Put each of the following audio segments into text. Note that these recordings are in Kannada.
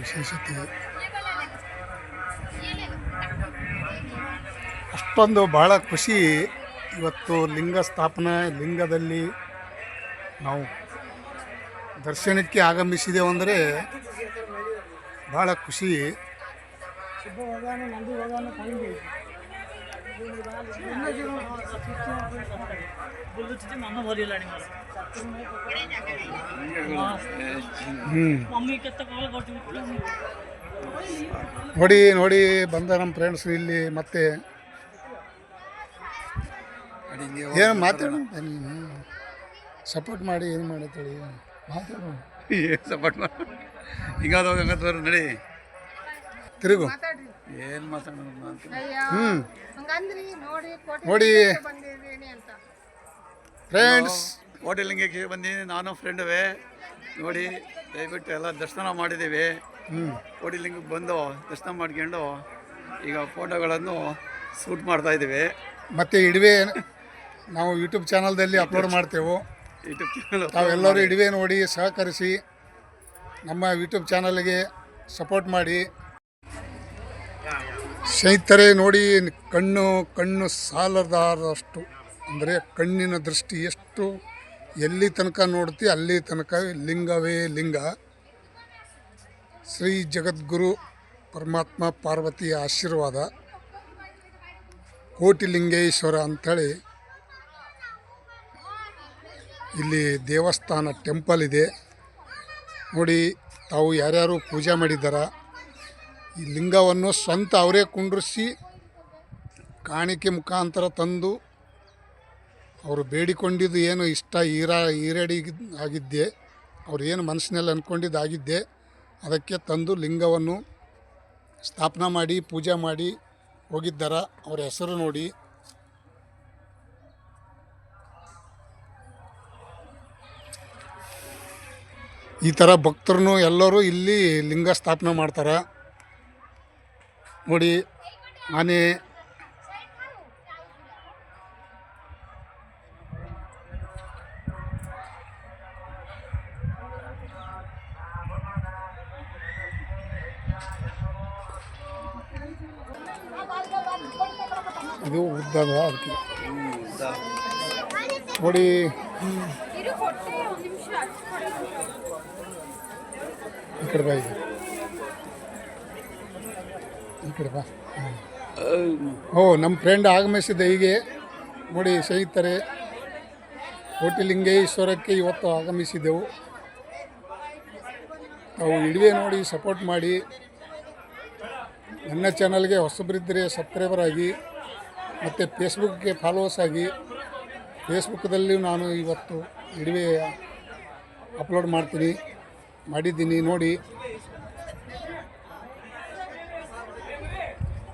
ವಿಶೇಷತೆ? ಅಷ್ಟೊಂದು ಭಾಳ ಖುಷಿ ಇವತ್ತು ಲಿಂಗ ಸ್ಥಾಪನೆ ಲಿಂಗದಲ್ಲಿ ನಾವು ದರ್ಶನಕ್ಕೆ ಆಗಮಿಸಿದೆವು ಅಂದರೆ ಭಾಳ ಖುಷಿ. ನೋಡಿ ನೋಡಿ ಬಂದ ನಮ್ಮ ಫ್ರೆಂಡ್ಸ್ ಇಲ್ಲಿ ಮತ್ತೆ. ಏನು ಮಾತಾಡೋಣ ನೀನು ಸಪೋರ್ಟ್ ಮಾಡಿ ಏನು ಮಾಡತ್ತೇಳಿ ಮಾತಾಡೋಣ ಸಪೋರ್ಟ್ ಮಾಡಿ? ಹಿಂಗಾದ ಹಂಗಂತ ನಡಿ. ತಿರುಗು. ಏನು ಮಾತಾಡೋಣ ಅಂತ. ಹ್ಞೂ ಹಂಗಂದ್ರಿ ನೋಡಿ ಕೋಟಿ ನೋಡಿ. ಬಂದಿದ್ದೀನಿ ಅಂತ. ಫ್ರೆಂಡ್ಸ್ ಹೋಟೆಲಿಂಗಕ್ಕೆ ಬಂದೀನಿ ನಾನು ಫ್ರೆಂಡುವೆ. ನೋಡಿ ದಯವಿಟ್ಟು ಎಲ್ಲ ದರ್ಶನ ಮಾಡಿದ್ದೀವಿ. ಹ್ಞೂ ಹೋಟೆಲಿಂಗಕ್ಕೆ ಬಂದು ದರ್ಶನ ಮಾಡ್ಕೊಂಡು ಈಗ ಫೋಟೋಗಳನ್ನು ಶೂಟ್ ಮಾಡ್ತಾ ಇದ್ದೀವಿ. ಮತ್ತೆ ಇಡುವೆ ನಾವು ಯೂಟ್ಯೂಬ್ ಚಾನಲ್ದಲ್ಲಿ ಅಪ್ಲೋಡ್ ಮಾಡ್ತೇವೆ. ಯೂಟ್ಯೂಬ್ ಚಾನಲ್ ತಾವೆಲ್ಲರೂ ಇಡುವೆ ನೋಡಿ ಸಹಕರಿಸಿ ನಮ್ಮ ಯೂಟ್ಯೂಬ್ ಚಾನಲ್ಗೆ ಸಪೋರ್ಟ್ ಮಾಡಿ. ಸ್ನೇಹಿತರೆ, ನೋಡಿ, ಕಣ್ಣು ಕಣ್ಣು ಸಾಲದಾರಷ್ಟು ಅಂದರೆ ಕಣ್ಣಿನ ದೃಷ್ಟಿ ಎಷ್ಟು, ಎಲ್ಲಿ ತನಕ ನೋಡ್ತಿ, ಅಲ್ಲಿ ತನಕ ಲಿಂಗವೇ ಲಿಂಗ. ಶ್ರೀ ಜಗದ್ಗುರು ಪರಮಾತ್ಮ ಪಾರ್ವತಿಯ ಆಶೀರ್ವಾದ. ಕೋಟಿಲಿಂಗೇಶ್ವರ ಅಂಥೇಳಿ ಇಲ್ಲಿ ದೇವಸ್ಥಾನ ಟೆಂಪಲ್ ಇದೆ. ನೋಡಿ, ತಾವು ಯಾರ್ಯಾರು ಪೂಜೆ ಮಾಡಿದ್ದಾರ? ಈ ಲಿಂಗವನ್ನು ಸ್ವಂತ ಅವರೇ ಕುಂಡ್ರಿಸಿ ಕಾಣಿಕೆ ಮುಖಾಂತರ ತಂದು ಅವರು ಬೇಡಿಕೊಂಡಿದ್ದು ಏನು ಇಷ್ಟ ಈರ ಈರೇಡಿ ಆಗಿದ್ದೆ, ಅವ್ರು ಏನು ಮನಸ್ಸಿನಲ್ಲಿ ಅಂದ್ಕೊಂಡಿದ್ದು ಆಗಿದ್ದೆ ಅದಕ್ಕೆ ತಂದು ಲಿಂಗವನ್ನು ಸ್ಥಾಪನಾ ಮಾಡಿ, ಪೂಜೆ ಮಾಡಿ ಹೋಗಿದ್ದಾರ ಅವ್ರ ಹೆಸರು ನೋಡಿ. ಈ ಥರ ಭಕ್ತರು ಎಲ್ಲರೂ ಇಲ್ಲಿ ಲಿಂಗ ಸ್ಥಾಪನೆ ಮಾಡ್ತಾರೆ. ನೋಡಿ ಆನೆ ಇದು ಉದ್ದದ ಅದಕ್ಕೆ ನೋಡಿ ಈ ಕಡೆ ಬಾ ಈಗ ಈ ಕಡೆ ಬಾ. ಓ ನಮ್ಮ ಫ್ರೆಂಡ್ ಆಗಮಿಸಿದ್ದ ಹೀಗೆ. ನೋಡಿ ಸ್ನೇಹಿತರೆ ಕೋಟಿಲಿಂಗೇಶ್ವರಕ್ಕೆ ಇವತ್ತು ಆಗಮಿಸಿದ್ದೆವು ತಾವು ಇಡುವೆ ನೋಡಿ ಸಪೋರ್ಟ್ ಮಾಡಿ. ನನ್ನ ಚಾನಲ್ಗೆ ಹೊಸಬರಿದ್ದರೆ ಸಬ್ಸ್ಕ್ರೈಬರ್ ಆಗಿ ಮತ್ತು ಫೇಸ್ಬುಕ್ಗೆ ಫಾಲೋವರ್ಸ್ ಆಗಿ ಫೇಸ್ಬುಕ್ದಲ್ಲಿ ನಾನು ಇವತ್ತು ಇಡುವೆ ಅಪ್ಲೋಡ್ ಮಾಡ್ತೀನಿ ಮಾಡಿದ್ದೀನಿ ನೋಡಿ.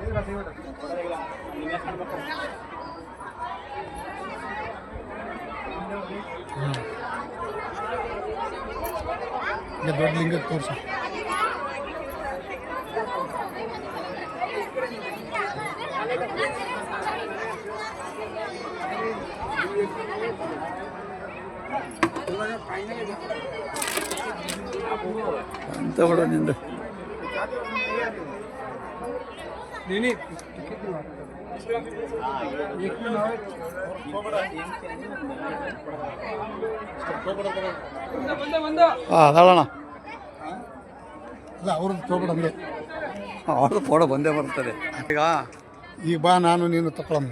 ಓಂ ನಮಃ ಶಿವಾಯ ಓಂ ನಮಃ ಶಿವಾಯ ಈಗ ಅಲ್ಲ ಅವ್ರದ್ದು ಹಂಗೆ. ಅವ್ರದ್ದು ಫೋಟೋ ಬಂದೇ ಬರ್ತದೆ. ಈಗ ಈಗ ಬಾ ನಾನು ನೀನು ತಗೊಳಮ್ಮ